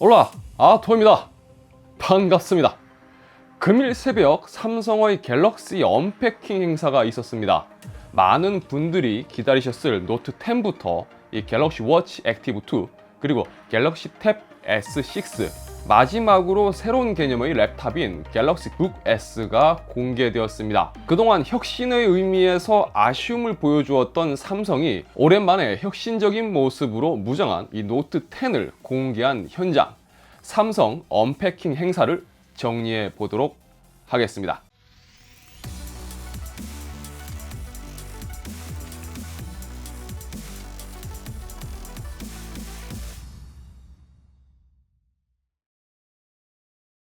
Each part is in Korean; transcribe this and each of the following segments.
올라. 아토입니다. 반갑습니다. 금일 새벽 삼성의 갤럭시 언패킹 행사가 있었습니다. 많은 분들이 기다리셨을 노트 10부터 이 갤럭시 워치 액티브 2 그리고 갤럭시 탭 S6 마지막으로 새로운 개념의 랩탑인 갤럭시 북 S가 공개되었습니다. 그동안 혁신의 의미에서 아쉬움을 보여주었던 삼성이 오랜만에 혁신적인 모습으로 무장한 이 노트 10을 공개한 현장. 삼성 언패킹 행사를 정리해 보도록 하겠습니다.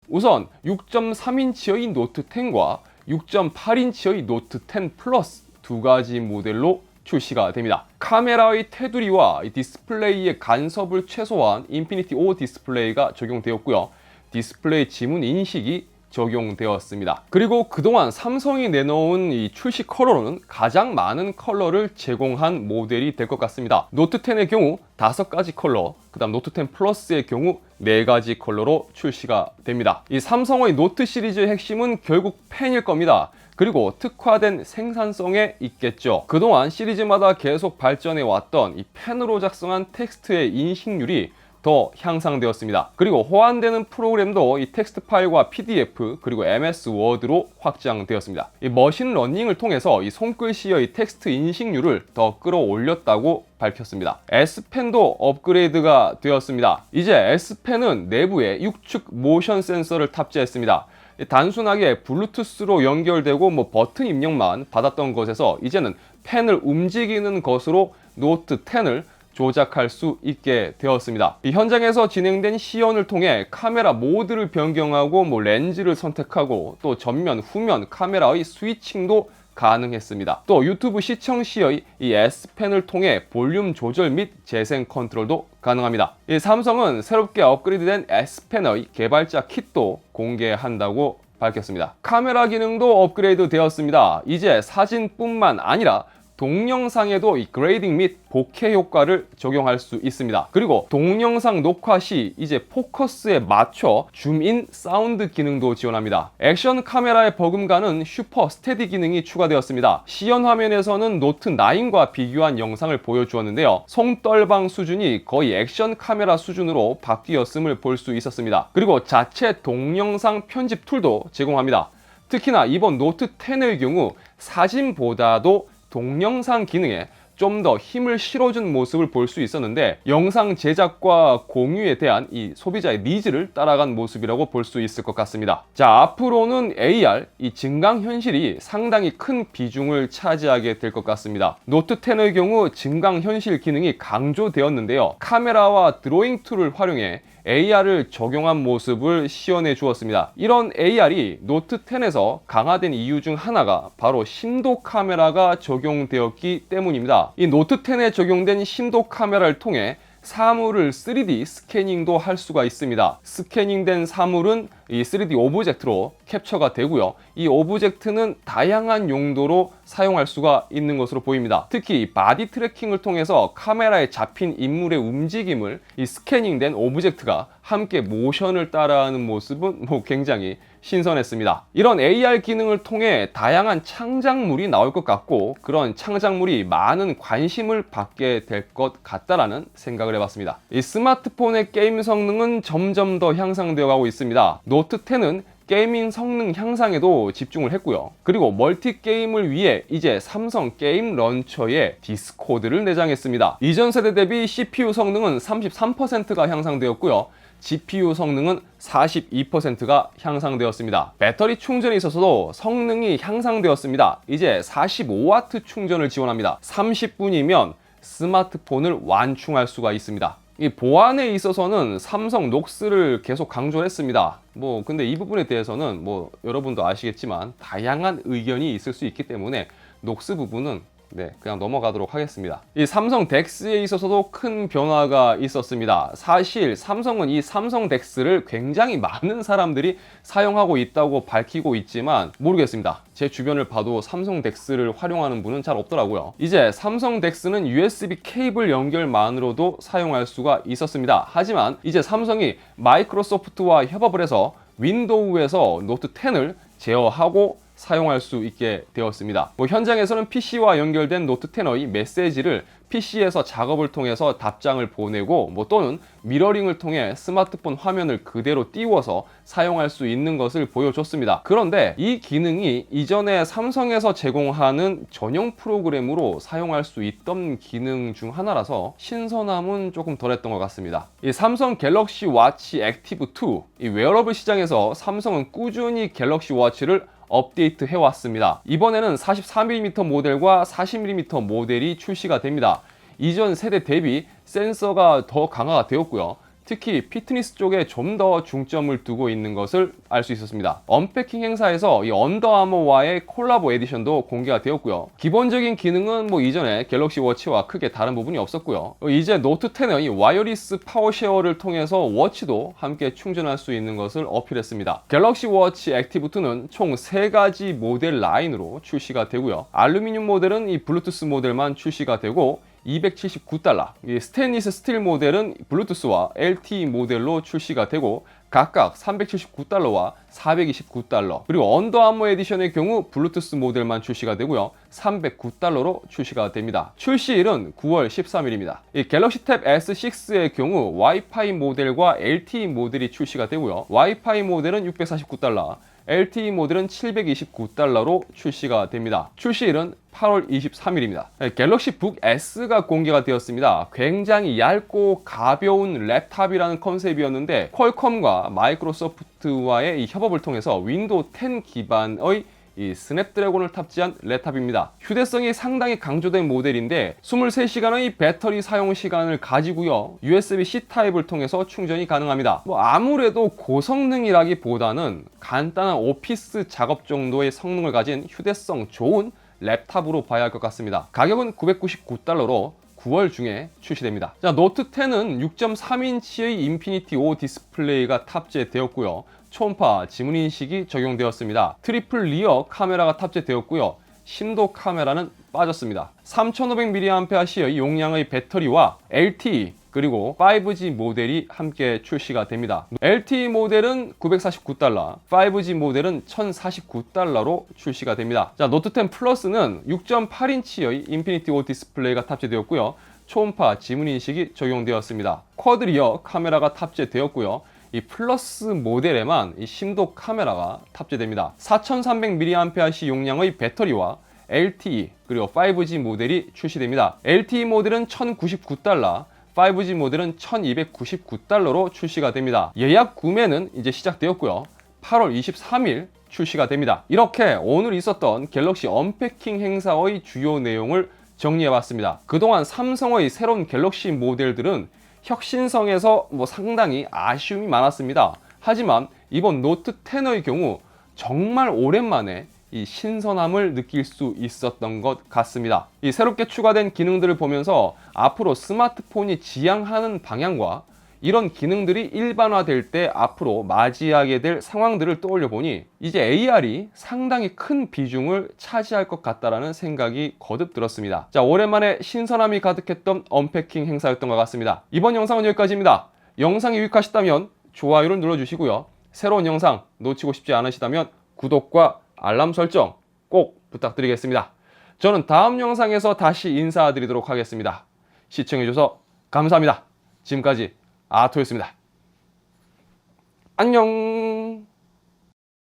우선 6.3인치의 노트 10과 6.8인치의 노트 10 플러스 두 가지 모델로 출시가 됩니다. 카메라의 테두리와 디스플레이의 간섭을 최소화한 인피니티 5 디스플레이가 적용되었고요. 디스플레이 지문 인식이 적용되었습니다. 그리고 그동안 삼성이 내놓은 이 출시 컬러로는 가장 많은 컬러를 제공한 모델이 될 것 같습니다. 노트 10의 경우 5가지 컬러, 그 다음 노트 10 플러스의 경우 4가지 컬러로 출시가 됩니다. 이 삼성의 노트 시리즈의 핵심은 결국 펜일 겁니다. 그리고 특화된 생산성에 있겠죠. 그동안 시리즈마다 계속 발전해 왔던 이 펜으로 작성한 텍스트의 인식률이 더 향상되었습니다. 그리고 호환되는 프로그램도 이 텍스트 파일과 PDF 그리고 MS 워드로 확장되었습니다. 이 머신 러닝을 통해서 이 손글씨의 텍스트 인식률을 더 끌어올렸다고 밝혔습니다. S펜도 업그레이드가 되었습니다. 이제 S펜은 내부에 6축 모션 센서를 탑재했습니다. 단순하게 블루투스로 연결되고 뭐 버튼 입력만 받았던 것에서 이제는 펜을 움직이는 것으로 노트 10을 조작할 수 있게 되었습니다. 이 현장에서 진행된 시연을 통해 카메라 모드를 변경하고 뭐 렌즈를 선택하고 또 전면, 후면 카메라의 스위칭도 가능했습니다. 또 유튜브 시청 시의 이 S펜을 통해 볼륨 조절 및 재생 컨트롤도 가능합니다. 이 삼성은 새롭게 업그레이드된 S펜의 개발자 킷도 공개한다고 밝혔습니다. 카메라 기능도 업그레이드 되었습니다. 이제 사진뿐만 아니라 동영상에도 이 그레이딩 및 복회 효과를 적용할 수 있습니다. 그리고 동영상 녹화 시 이제 포커스에 맞춰 줌인 사운드 기능도 지원합니다. 액션 카메라에 버금가는 슈퍼 스테디 기능이 추가되었습니다. 시연 화면에서는 노트 9과 비교한 영상을 보여주었는데요. 송떨방 수준이 거의 액션 카메라 수준으로 바뀌었음을 볼 수 있었습니다. 그리고 자체 동영상 편집 툴도 제공합니다. 특히나 이번 노트 10의 경우 사진보다도 동영상 기능에 좀 더 힘을 실어준 모습을 볼 수 있었는데 영상 제작과 공유에 대한 이 소비자의 니즈를 따라간 모습이라고 볼 수 있을 것 같습니다. 자 앞으로는 AR 이 증강 현실이 상당히 큰 비중을 차지하게 될 것 같습니다. 노트 10의 경우 증강 현실 기능이 강조되었는데요. 카메라와 드로잉 툴을 활용해 AR을 적용한 모습을 시연해 주었습니다. 이런 AR이 노트 10에서 강화된 이유 중 하나가 바로 심도 카메라가 적용되었기 때문입니다. 이 노트 10에 적용된 심도 카메라를 통해 사물을 3D 스캐닝도 할 수가 있습니다. 스캐닝된 사물은 이 3D 오브젝트로 캡처가 되고요. 이 오브젝트는 다양한 용도로 사용할 수가 있는 것으로 보입니다. 특히 바디 트래킹을 통해서 카메라에 잡힌 인물의 움직임을 이 스캐닝된 오브젝트가 함께 모션을 따라하는 모습은 뭐 굉장히 신선했습니다. 이런 AR 기능을 통해 다양한 창작물이 나올 것 같고 그런 창작물이 많은 관심을 받게 될 것 같다라는 생각을 해봤습니다. 이 스마트폰의 게임 성능은 점점 더 향상되어 가고 있습니다. 노트 10은 게이밍 성능 향상에도 집중을 했고요. 그리고 멀티 게임을 위해 이제 삼성 게임 런처에 디스코드를 내장했습니다. 이전 세대 대비 CPU 성능은 33%가 향상되었고요. GPU 성능은 42%가 향상되었습니다. 배터리 충전에 있어서도 성능이 향상되었습니다. 이제 45W 충전을 지원합니다. 30분이면 스마트폰을 완충할 수가 있습니다. 이 보안에 있어서는 삼성 녹스를 계속 강조를 했습니다. 뭐 근데 이 부분에 대해서는 뭐 여러분도 아시겠지만 다양한 의견이 있을 수 있기 때문에 녹스 부분은 네, 그냥 넘어가도록 하겠습니다. 이 삼성 덱스에 있어서도 큰 변화가 있었습니다. 사실 삼성은 이 삼성 덱스를 굉장히 많은 사람들이 사용하고 있다고 밝히고 있지만 모르겠습니다. 제 주변을 봐도 삼성 덱스를 활용하는 분은 잘 없더라고요. 이제 삼성 덱스는 USB 케이블 연결만으로도 사용할 수가 있었습니다. 하지만 이제 삼성이 마이크로소프트와 협업을 해서 윈도우에서 노트 10을 제어하고 사용할 수 있게 되었습니다. 뭐 현장에서는 PC와 연결된 노트 10의 메시지를 PC에서 작업을 통해서 답장을 보내고 뭐 또는 미러링을 통해 스마트폰 화면을 그대로 띄워서 사용할 수 있는 것을 보여줬습니다. 그런데 이 기능이 이전에 삼성에서 제공하는 전용 프로그램으로 사용할 수 있던 기능 중 하나라서 신선함은 조금 덜했던 것 같습니다. 이 삼성 갤럭시 와치 액티브 2, 이 웨어러블 시장에서 삼성은 꾸준히 갤럭시 워치를 업데이트 해왔습니다. 이번에는 44mm 모델과 40mm 모델이 출시가 됩니다. 이전 세대 대비 센서가 더 강화가 되었고요. 특히 피트니스 쪽에 좀 더 중점을 두고 있는 것을 알 수 있었습니다. 언패킹 행사에서 이 언더아머와의 콜라보 에디션도 공개가 되었고요. 기본적인 기능은 뭐 이전에 갤럭시 워치와 크게 다른 부분이 없었고요. 이제 노트 10의 와이어리스 파워 쉐어를 통해서 워치도 함께 충전할 수 있는 것을 어필했습니다. 갤럭시 워치 액티브 2는 총 3가지 모델 라인으로 출시가 되고요. 알루미늄 모델은 이 블루투스 모델만 출시가 되고 279달러. 이 스테인리스 스틸 모델은 블루투스와 LTE 모델로 출시가 되고 각각 379달러와 429달러. 그리고 언더아머 에디션의 경우 블루투스 모델만 출시가 되고요. 309달러로 출시가 됩니다. 출시일은 9월 13일입니다. 이 갤럭시 탭 S6의 경우 와이파이 모델과 LTE 모델이 출시가 되고요. 와이파이 모델은 649달러, LTE 모델은 729달러로 출시가 됩니다. 출시일은 8월 23일입니다. 갤럭시 북 S가 공개가 되었습니다. 굉장히 얇고 가벼운 랩탑이라는 컨셉이었는데 퀄컴과 마이크로소프트와의 이 협업을 통해서 윈도우 10 기반의 이 스냅드래곤을 탑재한 랩탑입니다. 휴대성이 상당히 강조된 모델인데 23시간의 배터리 사용 시간을 가지고요. USB-C 타입을 통해서 충전이 가능합니다. 뭐 아무래도 고성능이라기보다는 간단한 오피스 작업 정도의 성능을 가진 휴대성 좋은 랩탑으로 봐야 할 것 같습니다. 가격은 999달러로 9월 중에 출시됩니다. 자, 노트 10은 6.3인치의 인피니티 5 디스플레이가 탑재되었고요. 초음파 지문 인식이 적용되었습니다. 트리플 리어 카메라가 탑재되었고요. 심도 카메라는 빠졌습니다. 3500mAh의 용량의 배터리와 LTE 그리고 5G 모델이 함께 출시가 됩니다. LTE 모델은 949달러, 5G 모델은 1049달러로 출시가 됩니다. 자, 노트 10 플러스는 6.8인치의 인피니티 5 디스플레이가 탑재되었고요. 초음파 지문 인식이 적용되었습니다. 쿼드 리어 카메라가 탑재되었고요. 이 플러스 모델에만 이 심도 카메라가 탑재됩니다. 4300mAh 용량의 배터리와 LTE 그리고 5G 모델이 출시됩니다. LTE 모델은 1099달러, 5G 모델은 1299달러로 출시가 됩니다. 예약 구매는 이제 시작되었고요. 8월 23일 출시가 됩니다. 이렇게 오늘 있었던 갤럭시 언패킹 행사의 주요 내용을 정리해봤습니다. 그동안 삼성의 새로운 갤럭시 모델들은 혁신성에서 뭐 상당히 아쉬움이 많았습니다. 하지만 이번 노트 10의 경우 정말 오랜만에 이 신선함을 느낄 수 있었던 것 같습니다. 이 새롭게 추가된 기능들을 보면서 앞으로 스마트폰이 지향하는 방향과 이런 기능들이 일반화될 때 앞으로 맞이하게 될 상황들을 떠올려 보니 이제 AR이 상당히 큰 비중을 차지할 것 같다라는 생각이 거듭 들었습니다. 자, 오랜만에 신선함이 가득했던 언패킹 행사였던 것 같습니다. 이번 영상은 여기까지입니다. 영상이 유익하셨다면 좋아요를 눌러주시고요. 새로운 영상 놓치고 싶지 않으시다면 구독과 알람 설정 꼭 부탁드리겠습니다. 저는 다음 영상에서 다시 인사드리도록 하겠습니다. 시청해주셔서 감사합니다. 지금까지 아토였습니다. 안녕!